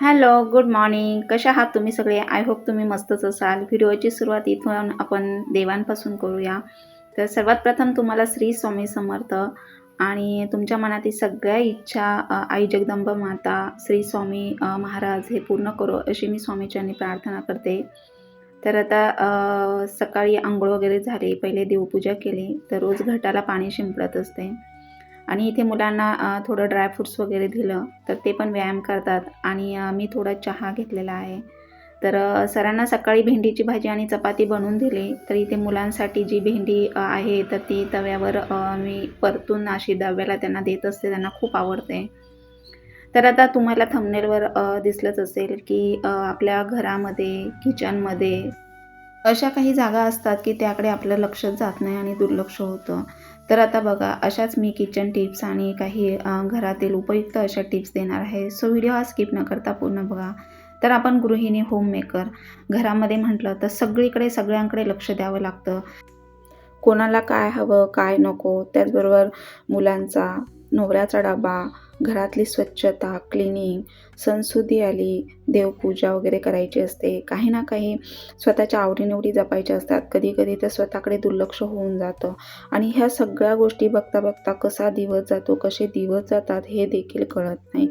Hello good morning. कशा आहात तुम्ही सगळे? आय होप तुम्ही मस्तच असाल. व्हिडिओची सुरुवात इथून आपण देवांपासून करूया. तर सर्वात प्रथम तुम्हाला श्री स्वामी समर्थ आणि तुमच्या मनातील सगळ्या इच्छा आई जगदंब माता श्री स्वामी महाराज हे पूर्ण करो अशी मी स्वामीच्यांनी प्रार्थना करते. तर आता सकाळी आंघोळ वगैरे झाली. पहिले देवपूजा केली. तर रोज घटाला पाणी शिंपडत असते. आणि इथे मुलांना थोडं ड्रायफ्रूट्स वगैरे दिलं तर ते पण व्यायाम करतात. आणि मी थोडा चहा घेतलेला आहे. तर सरांना सकाळी भेंडीची भाजी आणि चपाती बनवून दिली. तर इथे मुलांसाठी जी भेंडी आहे तर ती तव्यावर मी परतून अशी डब्याला त्यांना देत असते. त्यांना खूप आवडते. तर आता तुम्हाला थंबनेलवर दिसलंच असेल की आपल्या घरामध्ये किचनमध्ये अशा काही जागा असतात की त्याकडे आपलं लक्ष जात नाही आणि दुर्लक्ष होतं. तर आता बघा अशाच मी किचन टिप्स आणि काही घरातील उपयुक्त अशा टिप्स देणार आहे. सो व्हिडिओ हा स्किप न करता पूर्ण बघा. तर आपण गृहिणी होममेकर घरामध्ये म्हटलं तर सगळीकडे सगळ्यांकडे लक्ष द्यावं लागतं. कोणाला काय हवं काय नको त्याचबरोबर मुलांचा नवऱ्याचा डबा घरातली स्वच्छता क्लिनिंग सणसुदी आली देवपूजा वगैरे करायची असते. काही ना काही स्वतःच्या आवडीनिवडी जपायच्या असतात. कधी कधी तर स्वतःकडे दुर्लक्ष होऊन जातं. आणि ह्या सगळ्या गोष्टी बघता बघता कसा दिवस जातो कसे दिवस जातात हे देखील कळत नाही.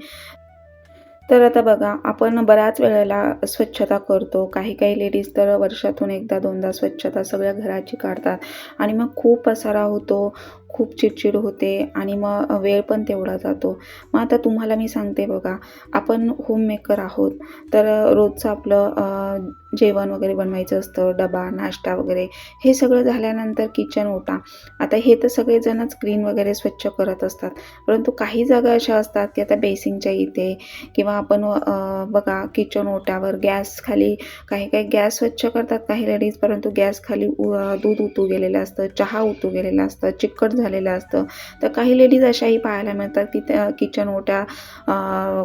तर आता बघा आपण बऱ्याच वेळेला स्वच्छता करतो. काही काही लेडीज तर वर्षातून एकदा दोनदा स्वच्छता सगळ्या घराची काढतात. आणि मग खूप पसारा होतो. खूप चिडचिड होते आणि मग वेळ पण तेवढा जातो. मग आता तुम्हाला मी सांगते बघा आपण होममेकर आहोत. तर रोजचं आपलं जेवण वगैरे बनवायचं असतं डबा नाश्ता वगैरे हे सगळं झाल्यानंतर किचन ओटा. आता हे तर सगळेजणच क्लीन वगैरे स्वच्छ करत असतात. परंतु काही जागा अशा असतात की आता बेसिंगच्या इथे किंवा आपण बघा किचन ओट्यावर गॅस खाली काही काही गॅस स्वच्छ करतात काही लेडीज परंतु गॅस खाली उ- दूध उतू गेलेलं असतं चहा उतू गेलेला असतं चिकट झालेलं असतं. तर काही लेडीज अशाही पाहायला मिळतात की त्या किचन ओट्या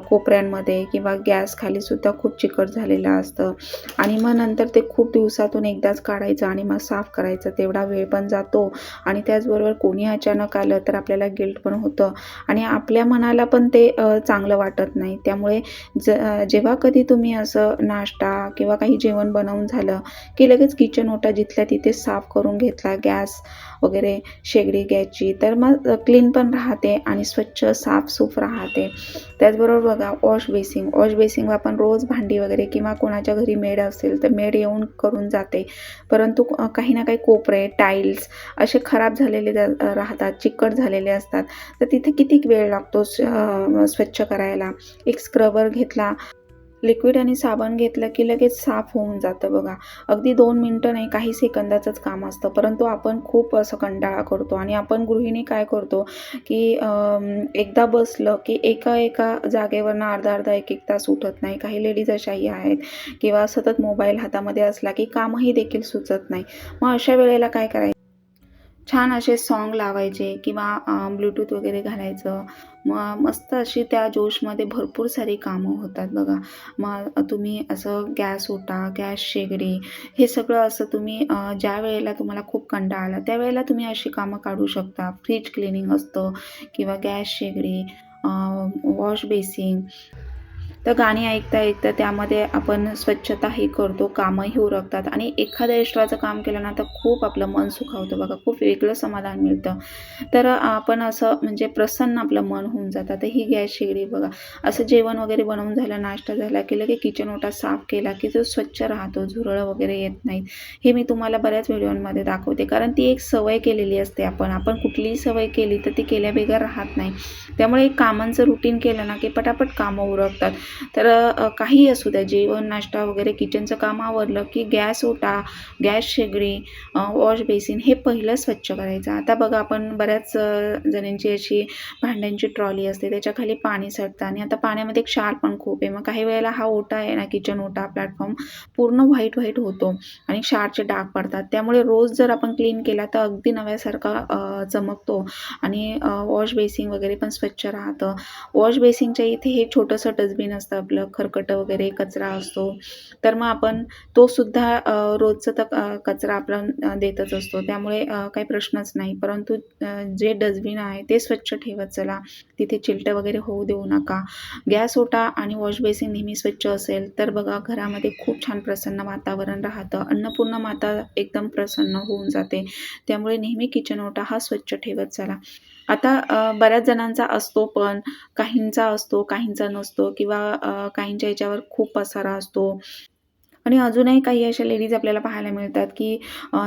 कोपऱ्यांमध्ये किंवा गॅस खालीसुद्धा खूप चिकट झालेलं असतं. आणि मग नंतर ते खूप दिवसातून एकदाच काढायचं आणि मग साफ करायचं. तेवढा वेळ पण जातो. आणि त्याचबरोबर कोणी अचानक आलं तर आपल्याला गिल्ट पण होतं. आणि आपल्या मनाला पण ते चांगलं वाटत नाही. त्यामुळे ज जेव्हा कधी तुम्ही असं नाश्ता किंवा काही जेवण बनवून झालं की लगेच किचन ओटा जिथल्या तिथे साफ करून घेतला गॅस वगैरे शेगडी घ्यायची तर मग क्लीन पण राहते आणि स्वच्छ साफसूफ राहते. त्याचबरोबर बघा वॉश बेसिंग वॉश बेसिंग आपण रोज भांडी वगैरे किंवा कोणाच्या घरी मेड असेल तर मेड येऊन करून जाते. परंतु काही ना काही कोपरे टाईल्स असे खराब झालेले जा- राहतात चिकट झालेले असतात. तर तिथे किती वेळ लागतो स्वच्छ करायला? एक स्क्रबर घेतला लिक्विड आणि साबण घेतलं की लगेच साफ होऊन जातं बघा. अगदी दोन मिनटं नाही काही सेकंदाचंच काम असतं. परंतु आपण खूप असं कंटाळा करतो आणि आपण गृहिणी काय करतो की एकदा बसलं की एका एका जागेवरनं अर्धा अर्धा एक एक तास उठत नाही. काही लेडीज अशाही आहेत किंवा सतत मोबाईल हातामध्ये असला की कामही देखील सुचत नाही. मग अशा वेळेला काय करायचं? छान असे सॉन्ग लावायचे किंवा ब्लूटूथ वगैरे घालायचं. मग मस्त अशी त्या जोशमध्ये भरपूर सारी कामं होतात बघा. मग तुम्ही असं गॅस ओटा गॅस शेगडी हे सगळं असं तुम्ही ज्या वेळेला तुम्हाला खूप कंटाळा आला त्यावेळेला तुम्ही अशी कामं काढू शकता. फ्रीज क्लिनिंग असतं किंवा गॅस शेगडी वॉश बेसिंग तर गाणी ऐकता ऐकता त्यामध्ये आपण स्वच्छताही करतो कामंही उरकतात आणि एखाद्या एक्स्ट्राचं काम केलं ना तर खूप आपलं मन सुखावतं बघा खूप वेगळं समाधान मिळतं. तर आपण असं म्हणजे प्रसन्न आपलं मन होऊन जातं. तर ही गॅस शेगडी बघा असं जेवण वगैरे बनवून झालं नाश्ता झाला की लगे किचन ओटा साफ केला की तो स्वच्छ राहतो झुरळं वगैरे येत नाहीत हे मी तुम्हाला बऱ्याच व्हिडिओमध्ये दाखवते. कारण ती एक सवय केलेली असते आपण. आपण कुठलीही सवय केली तर ती केल्याबेगर राहत नाही. त्यामुळे एक कामांचं रुटीन केलं ना की पटापट कामं उरकतात. तर काही असू द्या जेवण नाश्ता वगैरे किचनचं काम आवरलं की गॅस ओटा गॅस शेगडी वॉश बेसिन हे पहिलं स्वच्छ करायचं. आता बघा आपण बऱ्याच जणांची जणींची अशी भांड्यांची ट्रॉली असते त्याच्याखाली पाणी सडतं आणि आता पाण्यामध्ये क्षार पण खूप आहे. मग काही वेळेला हा ओटा आहे ना किचन ओटा प्लॅटफॉर्म पूर्ण व्हाईट व्हाईट होतो आणि क्षारचे डाग पडतात. त्यामुळे रोज जर आपण क्लीन केला तर अगदी नव्यासारखा चमकतो आणि वॉश बेसिन वगैरे पण स्वच्छ राहतं. वॉश बेसिनच्या इथे हे छोटंसं डस्टबिन असतं. असतं आपलं खरकटं वगैरे कचरा असतो. तर मग आपण तो सुद्धा रोजचं तर कचरा आपण देतच असतो. त्यामुळे काही प्रश्नच नाही. परंतु जे डस्टबिन आहे ते स्वच्छ ठेवत चला. तिथे चिलटं वगैरे होऊ देऊ नका. गॅस ओटा आणि वॉश बेसिन नेहमी स्वच्छ असेल तर बघा घरामध्ये खूप छान प्रसन्न वातावरण राहतं. अन्नपूर्ण माता एकदम प्रसन्न होऊन जाते. त्यामुळे नेहमी किचन ओटा हा स्वच्छ ठेवत चला. आता बऱ्याच जणांचा असतो पण काहींचा असतो काहींचा नसतो किंवा काहींच्या याच्यावर खूप पसारा असतो. आणि अजूनही काही अशा लेडीज आपल्याला पाहायला मिळतात की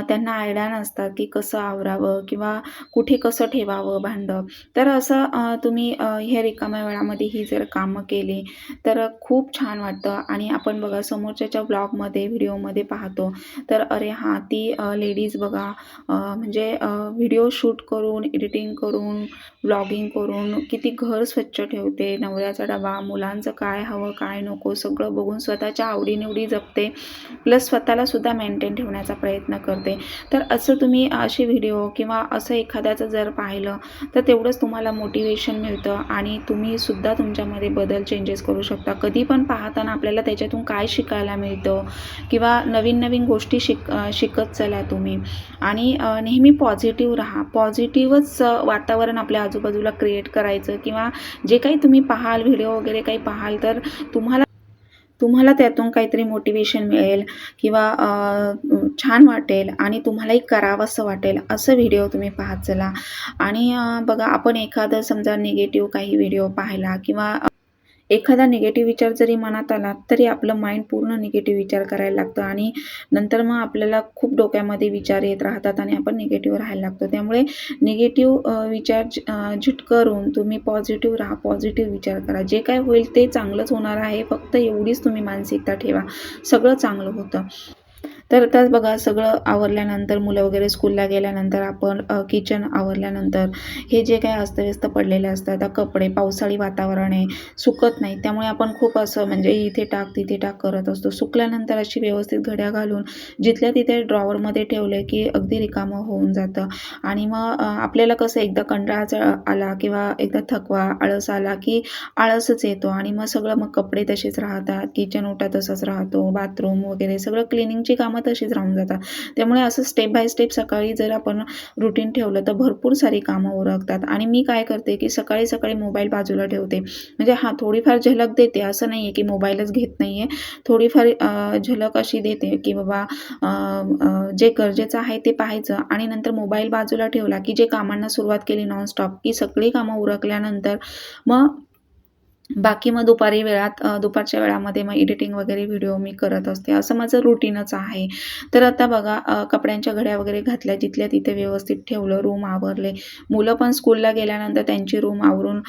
त्यांना आयडिया नसतात की कसं आवरावं किंवा कुठे कसं ठेवावं भांडं. तर असं तुम्ही ह्या रिकाम्या वेळामध्ये ही जर कामं केली तर खूप छान वाटतं. आणि आपण बघा समोरच्याच्या ब्लॉगमध्ये व्हिडिओमध्ये पाहतो तर अरे हां ती लेडीज बघा म्हणजे व्हिडिओ शूट करून एडिटिंग करून ब्लॉगिंग करून किती घर स्वच्छ ठेवते. नवऱ्याचा डबा मुलांचं काय हवं काय नको सगळं बघून स्वतःच्या आवडीनिवडी जपते. प्लस स्वतःला सुद्धा मेंटेन ठेवण्याचा प्रयत्न करते. तर असं तुम्ही असे व्हिडिओ किंवा असं एखाद्याचं जर पाहिलं तर तेवढंच तुम्हाला मोटिवेशन मिळतं आणि तुम्ही सुद्धा तुमच्यामध्ये बदल चेंजेस करू शकता. कधी पण पाहताना आपल्याला त्याच्यातून काय शिकायला मिळतं किंवा नवीन नवीन गोष्टी शिक शिकत चला तुम्ही. आणि नेहमी पॉझिटिव्ह राहा. पॉझिटिव्हच वातावरण आपल्या आजूबाजूला क्रिएट करायचं किंवा जे काही तुम्ही पाहाल व्हिडिओ वगैरे काही पाहाल तर तुम्हाला तुम्हाला त्यातून काहीतरी मोटिवेशन मिळेल किंवा छान वाटेल आणि तुम्हालाही करावंसं वाटेल असं व्हिडिओ तुम्ही पाहत चला. आणि बघा आपण एखादं समजा निगेटिव्ह काही व्हिडिओ पाहिला किंवा एखादा निगेटिव्ह विचार जरी मनात आला तरी आपलं माइंड पूर्ण निगेटिव्ह विचार करायला लागतं आणि नंतर मग आपल्याला खूप डोक्यामध्ये विचार येत राहतात आणि आपण निगेटिव्ह राहायला लागतो. त्यामुळे निगेटिव्ह विचार झ- झिटकरून तुम्ही पॉझिटिव्ह राहा पॉझिटिव्ह विचार करा. जे काय होईल ते चांगलंच होणार आहे फक्त एवढीच तुम्ही मानसिकता ठेवा. सगळं चांगलं होतं. तर त्याच बघा सगळं आवरल्यानंतर मुलं वगैरे स्कूलला गेल्यानंतर आपण किचन आवरल्यानंतर हे जे काही अस्तव्यस्त पडलेले असतात आता कपडे पावसाळी वातावरण आहे सुकत नाही त्यामुळे आपण खूप असं म्हणजे इथे टाक तिथे टाक करत असतो. सुकल्यानंतर अशी व्यवस्थित घड्या घालून जिथल्या तिथे ड्रॉवरमध्ये ठेवलं की अगदी रिकामं होऊन जातं. आणि मग आपल्याला कसं एकदा कंटाळा आला किंवा एकदा थकवा आळस आला की आळसच येतो. आणि मग सगळं मग कपडे तसेच राहतात किचन ओटा तसंच राहतो बाथरूम वगैरे सगळं क्लिनिंगची कामं तशीच राहून जातात. त्यामुळे असं स्टेप बाय स्टेप सकाळी जर आपण रुटीन ठेवलं तर भरपूर सारी कामं ओरखतात आणि मी काय करते की सकाळी सकाळी मोबाईल बाजूला ठेवते. म्हणजे हां थोडीफार झलक देते. असं नाही आहे की मोबाईलच घेत नाही आहे थोडीफार झलक अशी देते की बाबा जे गरजेचं आहे ते पाहायचं. आणि नंतर मोबाईल बाजूला ठेवला की जे कामांना सुरुवात केली नॉनस्टॉप की सगळी कामं उरकल्यानंतर मग बाकी मग दुपारी वेळात दुपारच्या वेळामध्ये मग एडिटिंग वगैरे व्हिडिओ मी करत असते. असं माझं रुटीनच आहे. तर आता बघा कपड्यांच्या घड्या वगैरे घातल्या जिथल्या तिथे व्यवस्थित ठेवलं रूम आवरले. मुलं पण स्कूलला गेल्यानंतर त्यांची रूम आवरून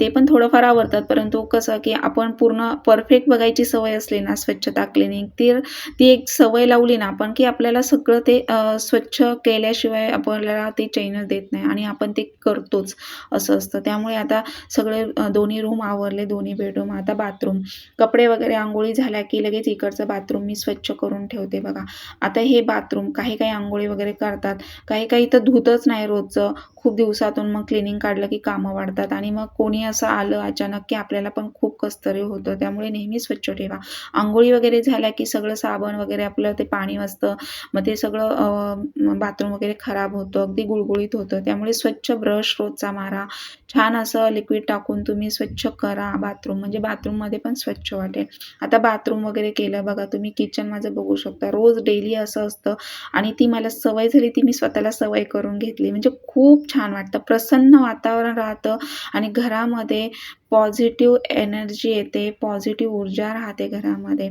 ते पण थोडंफार आवरतात. परंतु कसं की आपण पूर्ण परफेक्ट बघायची सवय असली ना स्वच्छता क्लिनिंग ती ती एक सवय लावली ना आपण की आपल्याला सगळं ते स्वच्छ केल्याशिवाय आपल्याला ते चैनच देत नाही आणि आपण ते करतोच असं असतं. त्यामुळे आता सगळे दोन्ही रूम आवरले दोन्ही बेडरूम आता बाथरूम कपडे वगैरे आंघोळी झाल्या की लगेच इकडचं बाथरूम मी स्वच्छ करून ठेवते बघा. आता हे बाथरूम काही काही आंघोळी वगैरे करतात. काही काही तर धुतच नाही रोजचं. खूप दिवसातून मग क्लिनिंग काढलं की कामं वाढतात आणि मग कोणी असं आलं अचानक की आपल्याला पण खूप कसतरी होतं. त्यामुळे नेहमी स्वच्छ ठेवा. आंघोळी वगैरे झाल्या की सगळं साबण वगैरे आपलं ते पाणी वाजतं मग ते सगळं बाथरूम वगैरे खराब होतं. अगदी गुळगुळीत होतं. त्यामुळे स्वच्छ ब्रश रोजचा मारा. छान असं लिक्विड टाकून तुम्ही स्वच्छ करा. बाथरूम म्हणजे बाथरूममध्ये पण स्वच्छ वाटेल. आता बाथरूम वगैरे केलं बघा तुम्ही किचन माझं बघू शकता. रोज डेली असं असतं आणि ती मला सवय झाली ती मी स्वतःला सवय करून घेतली. म्हणजे खूप छान वाटतं. प्रसन्न वातावरण राहतं आणि घरामध्ये पॉझिटिव्ह एनर्जी येते पॉझिटिव्ह ऊर्जा राहते घरामध्ये.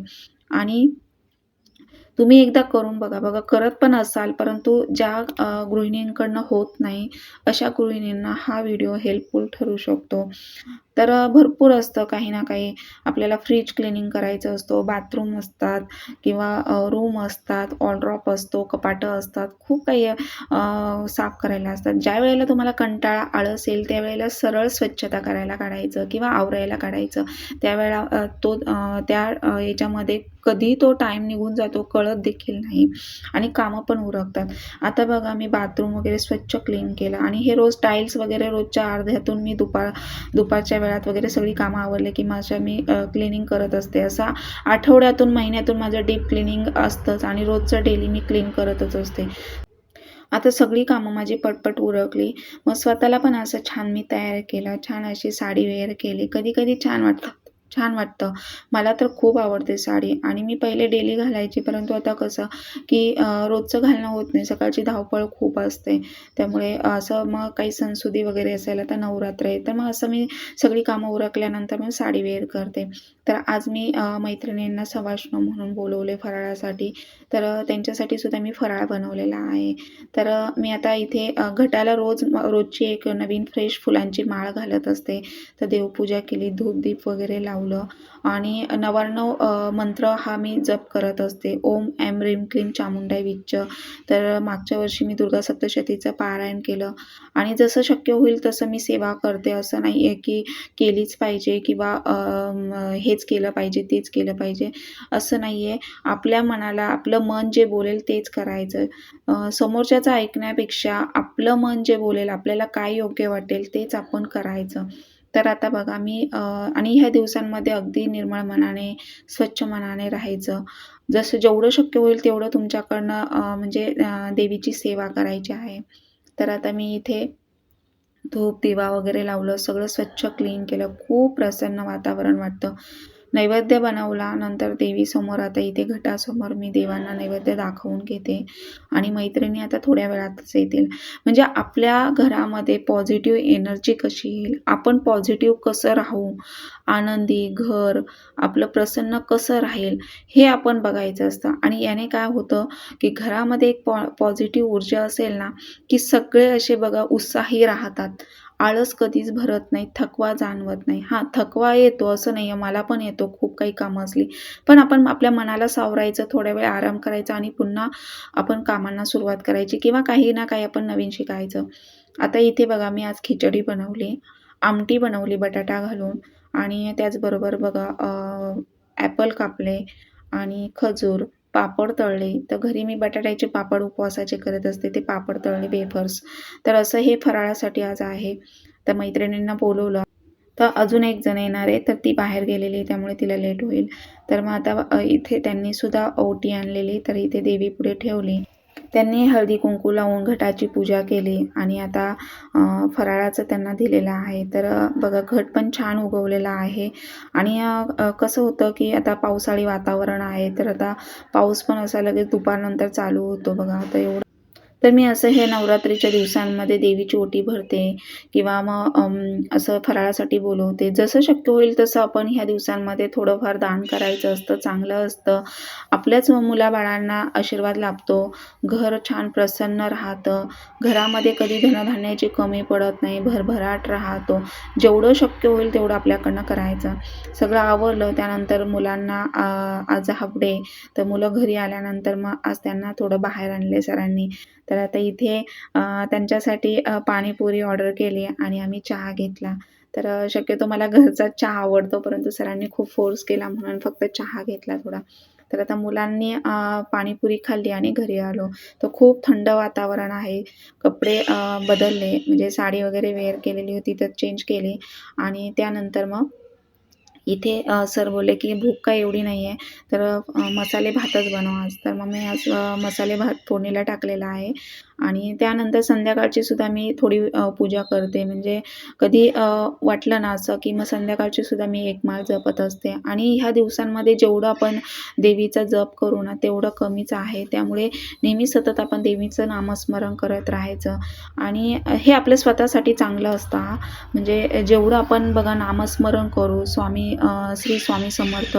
आणि तुम्ही एकदा करून बघा. बघा करत पण असाल परंतु ज्या गृहिणींकडनं होत नाही अशा गृहिणींना हा व्हिडिओ हेल्पफुल ठरू शकतो. तर भरपूर असतं काही ना काही. आपल्याला फ्रीज क्लिनिंग करायचं असतो बाथरूम असतात किंवा रूम असतात ऑलड्रॉप असतो कपाटं असतात. खूप काही साफ करायला असतात. ज्या वेळेला तुम्हाला कंटाळा आळस येईल त्यावेळेला सरळ स्वच्छता करायला काढायचं किंवा आवरायला काढायचं. त्यावेळेला तो त्या याच्यामध्ये कधी तो टाईम निघून जातो कळत देखील नाही आणि कामं पण उरकतात. आता बघा मी बाथरूम वगैरे स्वच्छ क्लीन केलं आणि हे रोज टाईल्स वगैरे रोजच्या अर्ध्यातून मी दुपार दुपारच्या वेळात वगैरे सगळी कामं आवरले की माझ्या मी क्लिनिंग करत असते. असा आठवड्यातून महिन्यातून माझं डीप क्लिनिंग असतंच आणि रोजचं डेली मी क्लीन करतच असते. आता सगळी कामं माझी पटपट उरकली. मग स्वतःला पण असं छान मी तयार केलं छान अशी साडी वेअर केली. कधी कधी छान वाटतं. छान वाटतं. मला तर खूप आवडते साडी. आणि मी पहिले डेली घालायची परंतु आता कसं की रोजचं घालणं होत नाही. सकाळची धावपळ खूप असते. त्यामुळे असं मग काही सणसुदी वगैरे असेल आता नवरात्र आहे. तर मग असं मी सगळी कामं उरकल्यानंतर मग साडी वेअर करते. तर आज मी मैत्रिणींना सवाष्ण म्हणून बोलवले फराळासाठी. तर त्यांच्यासाठी सुद्धा मी फराळ बनवलेला आहे. तर मी आता इथे घटाला रोज रोजची एक नवीन फ्रेश फुलांची माळ घालत असते. तर देवपूजा केली धूपदीप वगैरे लावलं. आणि नव्याण्णव मंत्र हा मी जप करत असते. ओम ऐम रीम क्लीम चामुंडाई विच्च तर मागच्या वर्षी मी दुर्गा सप्तशतीचं पारायण केलं. आणि जसं शक्य होईल तसं मी सेवा करते. असं नाही आहे की केलीच पाहिजे किंवा हेच केलं पाहिजे तेच केलं पाहिजे. असं नाही आहे. आपल्या मनाला आपलं मन जे बोलेल तेच करायचं. समोरच्याचं ऐकण्यापेक्षा आपलं मन जे बोलेल आपल्याला काय योग्य वाटेल तेच आपण करायचं. तर आता बघा मी आणि ह्या दिवसांमध्ये अगदी निर्मळ मनाने स्वच्छ मनाने राहायचं. जसं जेवढं शक्य होईल तेवढं तुमच्याकडनं म्हणजे देवीची सेवा करायची आहे. तर आता मी इथे धूप दिवा वगैरे लावलं सगळं स्वच्छ क्लीन केलं. खूप प्रसन्न वातावरण वाटतं. नैवेद्य बनवला नंतर देवीसमोर आता इथे घटासमोर मी देवांना नैवेद्य दाखवून घेते आणि मैत्रिणी आता थोड्या वेळातच येतील. म्हणजे आपल्या घरामध्ये पॉझिटिव्ह एनर्जी कशी येईल? आपण पॉझिटिव्ह कसं राहू? आनंदी घर आपलं प्रसन्न कसं राहील? हे आपण बघायचं असतं. आणि याने काय होतं की घरामध्ये एक पॉ पॉझिटिव्ह ऊर्जा असेल ना की सगळे असे बघा उत्साही राहतात. आळस कधीच भरत नाही थकवा जाणवत नाही. हां थकवा येतो असं नाही आहे मला पण येतो खूप काही कामं असली. पण आपण आपल्या मनाला सावरायचं थोड्या वेळ आराम करायचा आणि पुन्हा आपण कामांना सुरुवात करायची किंवा काही ना काही आपण नवीन शिकायचं. आता इथे बघा मी आज खिचडी बनवली आमटी बनवली बटाटा घालून. आणि त्याचबरोबर बघा ॲपल कापले आणि खजूर. पापड तळले. तर घरी मी बटाट्याचे पापड उपवासाचे करत असते ते पापड तळले वेफर्स तर असं हे फराळासाठी आज आहे. तर मैत्रिणींना बोलवलं. तर अजून एक जण येणार आहे तर ती बाहेर गेलेली आहे त्यामुळे तिला लेट होईल. तर मग आता इथे त्यांनी सुद्धा ओटी आणलेली तर इथे देवी पुढे ठेवली. त्यांनी हळदी कुंकू लावून घटाची पूजा केली आणि आता फराळाचं त्यांना दिलेलं आहे. तर बघा घट पण छान उगवलेला आहे. आणि कसं होतं की आता पावसाळी वातावरण आहे तर आता पाऊस पण असा लगेच दुपारनंतर चालू होतो बघा. आता एवढं तर मी असं हे नवरात्रीच्या दिवसांमध्ये देवीची ओटी भरते किंवा मग असं फराळासाठी बोलवते. जसं शक्य होईल तसं आपण ह्या दिवसांमध्ये थोडंफार दान करायचं असतं चांगलं असतं. आपल्याच मुलाबाळांना आशीर्वाद लाभतो. घर छान प्रसन्न राहतं. घरामध्ये कधी धनधान्याची कमी पडत नाही. भरभराट राहतो. जेवढं शक्य होईल तेवढं आपल्याकडनं करायचं. सगळं आवरलं त्यानंतर मुलांना आज हाफडे तर मुलं घरी आल्यानंतर मग आज त्यांना थोडं बाहेर आणले सरांनी. तर आता इथे त्यांच्यासाठी पाणीपुरी ऑर्डर केली आणि आम्ही चहा घेतला. तर शक्यतो मला घरचा चहा आवडतो परंतु सरांनी खूप फोर्स केला म्हणून फक्त चहा घेतला थोडा. तर आता मुलांनी पाणीपुरी खाल्ली आणि घरी आलो. तर खूप थंड वातावरण आहे. कपडे बदलले. म्हणजे साडी वगैरे वेअर केलेली होती तर चेंज केली. आणि त्यानंतर मग इथे सर बोलले की भूक काय एवढी नाही आहे तर मसाले भातच बनव आज. तर मग मी आज मसाले भात फोडणीला टाकलेला आहे. आणि त्यानंतर संध्याकाळची सुद्धा मी थोडी पूजा करते. म्हणजे कधी वाटलं ना असं की मग संध्याकाळची सुद्धा मी एक माळ जपत असते. आणि ह्या दिवसांमध्ये जेवढं आपण देवीचा जप करू ना तेवढं कमीच आहे. त्यामुळे नेहमी सतत आपण देवीचं नामस्मरण करत राहायचं. आणि हे आपल्या स्वतःसाठी चांगलं असतं म्हणजे जेवढं आपण बघा नामस्मरण करू स्वामी श्री स्वामी समर्थ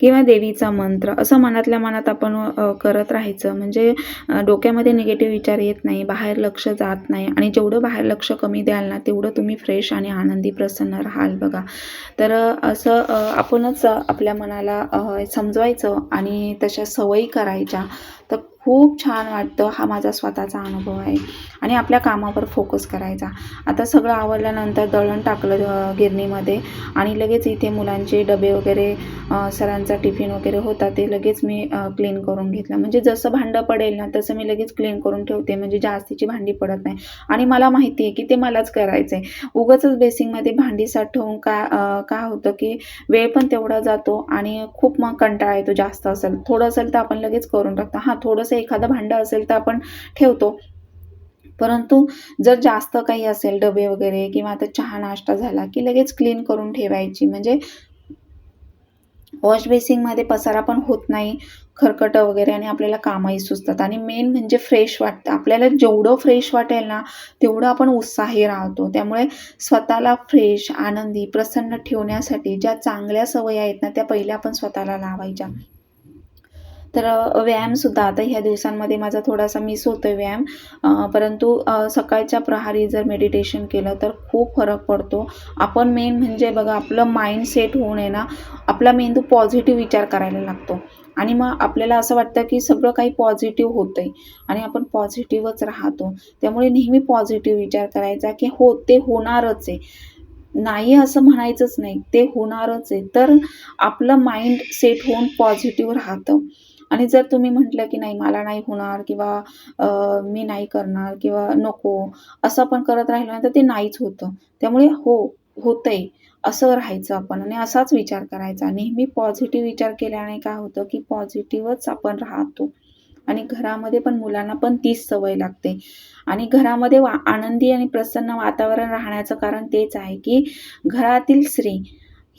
किंवा देवीचा मंत्र असं मनातल्या मनात आपण करत राहायचं. म्हणजे डोक्यामध्ये निगेटिव्ह विचार येत नाही बाहेर लक्ष जात नाही. आणि जेवढं बाहेर लक्ष कमी द्याल ना तेवढं तुम्ही फ्रेश आणि आनंदी प्रसन्न राहाल बघा. तर असं आपणच आपल्या मनाला समजवायचं आणि तशा सवयी करायच्या. तर खूप छान वाटतं हा माझा स्वतःचा अनुभव आहे. आणि आपल्या कामावर फोकस करायचा. आता सगळं आवडल्यानंतर दळण टाकलं गिरणीमध्ये. आणि लगेच इथे मुलांचे डबे वगैरे सरांचे सरांचा टिफिन वगैरे होता ते लगेच मी क्लीन करून घेतलं. म्हणजे जसं भांडं पडेल ना तसं मी लगेच क्लीन करून ठेवते. म्हणजे जास्तीची भांडी पडत नाही. आणि मला माहिती आहे की ते मलाच करायचं आहे उगाच बेसिंगमध्ये भांडी साठवून का काय होतं की वेळ पण तेवढा जातो आणि खूप मग कंटाळा येतो जास्त असेल. थोडं असेल तर आपण लगेच करून टाकतो. हां थोडंसं एखादं भांडं असेल तर आपण ठेवतो. परंतु जर जास्त काही असेल डबे वगैरे किंवा आता चहा नाश्ता झाला की लगेच क्लीन करून ठेवायची. म्हणजे वॉश बेसिंगमध्ये पसारा पण होत नाही खरकटं वगैरे आणि आपल्याला कामही सुचतात. आणि मेन म्हणजे फ्रेश वाटतं. आपल्याला जेवढं फ्रेश वाटेल ना तेवढं आपण उत्साही राहतो. त्यामुळे स्वतःला फ्रेश आनंदी प्रसन्न ठेवण्यासाठी ज्या चांगल्या सवयी आहेत ना त्या पहिल्या आपण स्वतःला लावायच्या. तर व्यायामसुद्धा आता ह्या दिवसांमध्ये माझा थोडासा मिस होतो आहे व्यायाम परंतु सकाळच्या प्रहारी जर मेडिटेशन केलं तर खूप फरक पडतो. आपण मेन म्हणजे बघा आपलं माइंड सेट होऊन आहे ना आपला मेंदू पॉझिटिव्ह विचार करायला लागतो. आणि मग आपल्याला असं वाटतं की सगळं काही पॉझिटिव्ह होतं आहे आणि आपण पॉझिटिव्हच राहतो. त्यामुळे नेहमी पॉझिटिव्ह विचार करायचा की हो ते होणारच आहे. नाही असं म्हणायचंच नाही ते होणारच आहे. तर आपलं माइंड सेट होऊन पॉझिटिव्ह राहतं. आणि जर तुम्ही म्हटलं की नाही मला नाही होणार किंवा मी नाही करणार किंवा नको असं आपण करत राहिलो ना तर ते नाहीच होतं. त्यामुळे हो होतंय असं राहायचं आपण आणि असाच विचार करायचा. नेहमी पॉझिटिव्ह विचार केल्याने काय होतं की पॉझिटिव्हच आपण राहतो. आणि घरामध्ये पण मुलांना पण तीच सवय लागते. आणि घरामध्ये वा आनंदी आणि प्रसन्न वातावरण राहण्याचं कारण तेच आहे की घरातील स्त्री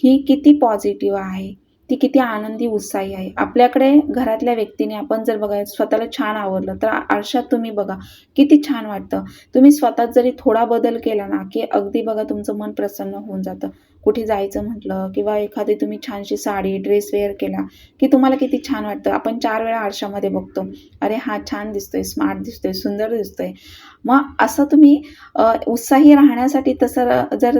ही किती पॉझिटिव्ह आहे. ती किती आनंदी उत्साही आहे. आपल्याकडे घरातल्या व्यक्तीने आपण जर बघा स्वतःला छान आवडलं तर आरशात तुम्ही बघा किती छान वाटतं. तुम्ही स्वतःत जरी थोडा बदल केला ना की अगदी बघा तुमचं मन प्रसन्न होऊन जातं. कुठे जायचं म्हटलं किंवा एखादी तुम्ही छानशी साडी ड्रेस वेअर केला की तुम्हाला किती छान वाटतं. आपण चार वेळा आरशामध्ये बघतो. अरे हा छान दिसतोय स्मार्ट दिसतोय सुंदर दिसतोय. मग असं तुम्ही उत्साही राहण्यासाठी तसं जर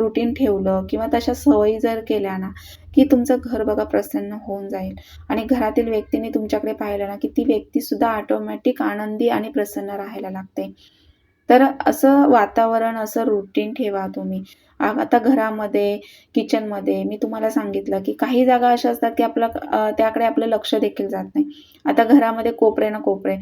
रुटीन ठेवलं किंवा तशा सवयी जर केल्या ना की तुमचं घर बघा प्रसन्न होऊन जाईल. आणि घरातील व्यक्तीने तुमच्याकडे पाहिलं ना की ती व्यक्तीसुद्धा ऑटोमॅटिक आनंदी आणि प्रसन्न राहायला लागते. तर असं वातावरण असं रुटीन ठेवा तुम्ही. आता घरामध्ये किचनमध्ये मी तुम्हाला सांगितलं की काही जागा अशा असतात की आपलं त्याकडे आपलं लक्ष देखील जात नाही. आता घरामध्ये कोपरे ना कोपरे.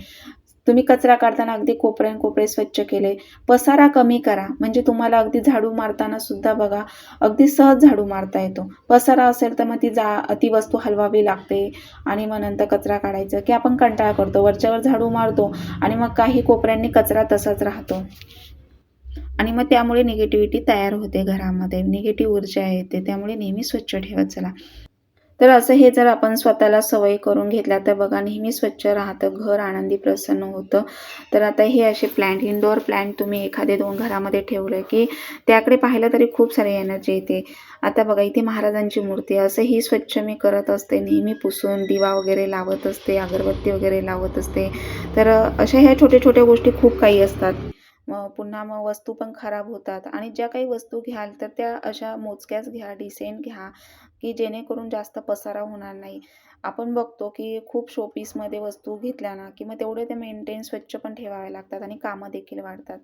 तुम्ही कचरा काढताना अगदी कोपरे कोपरे स्वच्छ केले. पसारा कमी करा. म्हणजे तुम्हाला अगदी झाडू मारताना सुद्धा बघा अगदी सहज झाडू मारता येतो. पसारा असेल तर मग ती जा ती वस्तू हलवावी लागते. आणि मग नंतर कचरा काढायचं. की आपण कंटाळा करतो. वरच्यावर झाडू मारतो. आणि मग काही कोपऱ्यांनी कचरा तसाच राहतो. आणि मग त्यामुळे निगेटिव्हिटी तयार होते घरामध्ये. निगेटिव्ह ऊर्जा येते. त्यामुळे नेहमी स्वच्छ ठेवत चला. तर असं हे जर आपण स्वतःला सवय करून घेतल्या तर बघा नेहमी स्वच्छ राहतं घर आनंदी प्रसन्न होतं. तर आता हे असे प्लॅन्ट इनडोअर प्लॅन्ट तुम्ही एखादे दोन घरामध्ये ठेवलं की त्याकडे पाहिलं तरी खूप सारी एनर्जी येते. आता बघा इथे महाराजांची मूर्ती असं ही स्वच्छ मी करत असते नेहमी पुसून दिवा वगैरे लावत असते अगरबत्ती वगैरे लावत असते. तर अशा ह्या छोट्या छोट्या गोष्टी खूप काही असतात. मग पुन्हा मग वस्तू पण खराब होतात. आणि ज्या काही वस्तू घ्याल तर त्या अशा मोजक्याच घ्या डिसेंट घ्या. की जेणेकरून जास्त पसारा होणार नाही. आपण बघतो की खूप शोपीसमध्ये वस्तू घेतल्या ना की मग तेवढे ते मेंटेन स्वच्छ पण ठेवावे लागतात आणि कामं देखील वाढतात.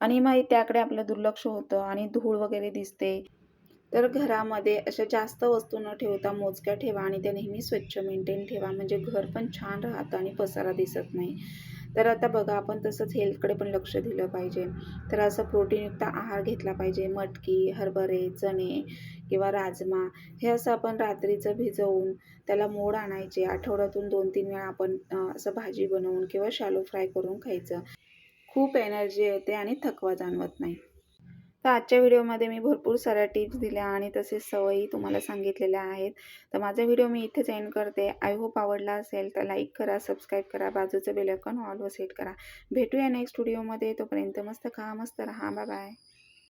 आणि मग त्याकडे आपलं दुर्लक्ष होतं आणि धूळ वगैरे दिसते. तर घरामध्ये अशा जास्त वस्तू न ठेवता मोजक्या ठेवा आणि त्या नेहमी स्वच्छ मेंटेन ठेवा. म्हणजे घर पण छान राहतं आणि पसारा दिसत नाही. तर आता बघा आपण तसंच हेल्थकडे पण लक्ष दिलं पाहिजे. तर असं प्रोटीनयुक्त आहार घेतला पाहिजे. मटकी हरभरे चणे किंवा राजमा हे असं आपण रात्रीचं भिजवून त्याला मोड आणायचे. आठवड्यातून दोन तीन वेळा आपण असं भाजी बनवून किंवा शालो फ्राय करून खायचं. खूप एनर्जी येते आणि थकवा जाणवत नाही. तर आजच्या व्हिडिओमध्ये मी भरपूर साऱ्या टिप्स दिल्या आणि तसेच सवयी तुम्हाला सांगितलेल्या आहेत. तर माझा व्हिडिओ मी इथेच एंड करते. आय होप आवडला असेल तर लाईक करा सबस्क्राईब करा बाजूचं बेल ऑलवर सेट करा. भेटूया नेक्स्ट व्हिडिओमध्ये तोपर्यंत मस्त खा मस्त राहा. बाय